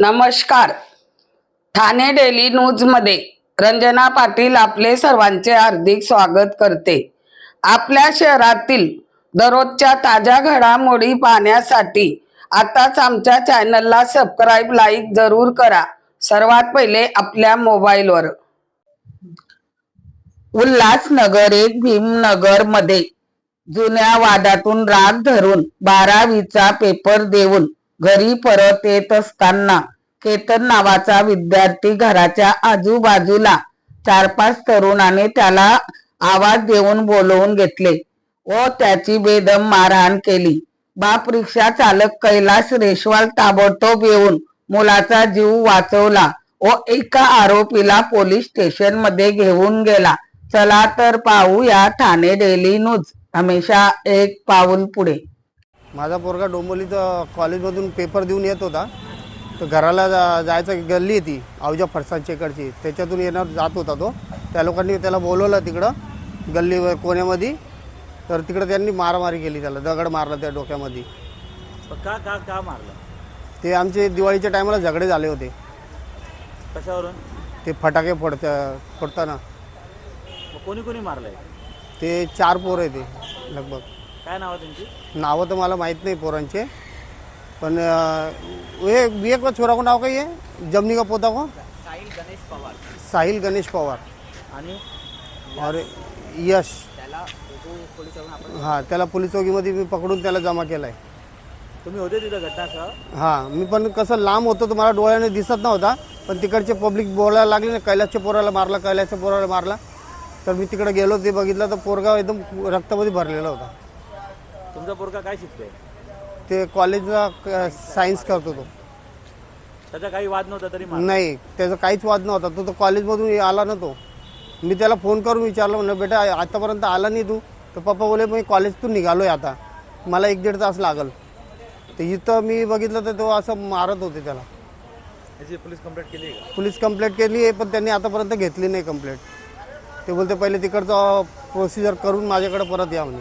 नमस्कार. ठाणे डेली न्यूजमध्ये रंजना पाटील आपले सर्वांचे हार्दिक स्वागत करते. आपल्या शहरातील दररोजच्या ताज्या घडामोडी पाहण्यासाठी आताच आमच्या चॅनलला सबस्क्राईब लाईक जरूर करा. सर्वात पहिले आपल्या मोबाईलवर. उल्हासनगर एक भीमनगरमध्ये जुन्या वादातून राग धरून बारावीचा पेपर देऊन घरी परत येत असताना केतन नावाचा विद्यार्थी घराच्या आजूबाजूला चार पाच तरुणाने त्याला आवाज देऊन बोलवून घेतले. व त्याची बेदम मारहाण केली. बाप रिक्षा चालक कैलास रेशवाल ताबडतोब येऊन मुलाचा जीव वाचवला व एका आरोपीला पोलीस स्टेशनमध्ये घेऊन गेला. चला तर पाहूया ठाणे डेली न्यूज. हमेशा एक पाऊल पुढे. माझा पोरगा डोंबोलीचं कॉलेजमधून पेपर देऊन येत होता. तर घराला जा जायचं गल्ली ती अवजा फरसांच्या इकडची. त्याच्यातून येणार जात होता तो. त्या लोकांनी त्याला बोलवलं तिकडं गल्लीवर कोण्यामध्ये. तर तिकडं त्यांनी मारामारी केली त्याला दगड मारला त्या डोक्यामध्ये. का का का मारलं? ते आमचे दिवाळीच्या टायमाला झगडे झाले होते. कशावरून? ते फटाके फोडता फोडताना. मग कोणी कोणी मारलंय? ते चार पोरं आहे ते लगभग. काय नाव त्यांची? नावं तर मला माहीत नाही पोरांचे. पण अं, हे एक छोरा को नाव काही आहे? जमनी का पोता को? साहिल गणेश पवार. साहिल गणेश पवार. आणि और यश. त्याला आपण हां त्याला पोलीस चौकीमध्ये मी पकडून त्याला जमा केला आहे तुम्ही होते तिथं घटनास्थळ? हां मी पण कसं लांब होतो तर मला डोळ्याने दिसत नव्हता पण तिकडचे पब्लिक बोलायला लागले ना कैलासच्या पोराला मारला कैलासच्या पोराला मारला. तर मी तिकडे गेलो ते बघितलं तर पोरगा एकदम रक्तामध्ये भरलेला होता. तुमचा पोरगा काय शिकतोय? ते कॉलेजला सायन्स करतो तो. त्याचा काही वाद नव्हता तरी नाही त्याचा काहीच वाद नव्हता. तो तर कॉलेजमधून आला ना तो. मी त्याला फोन करून विचारलं म्हणलं बेटा आतापर्यंत आला नाही तू. तर पप्पा बोले मी कॉलेजतून निघालो आहे आता. मला एक दीड तास लागल. तर इथं मी बघितलं तर तो असं मारत होते त्याला. पोलीस कंप्लेंट केली का? पोलीस कंप्लेंट केली आहे पण त्यांनी आतापर्यंत घेतली नाही कंप्लेंट ते बोलते पहिले तिकडचं प्रोसिजर करून माझ्याकडे परत या म्हणे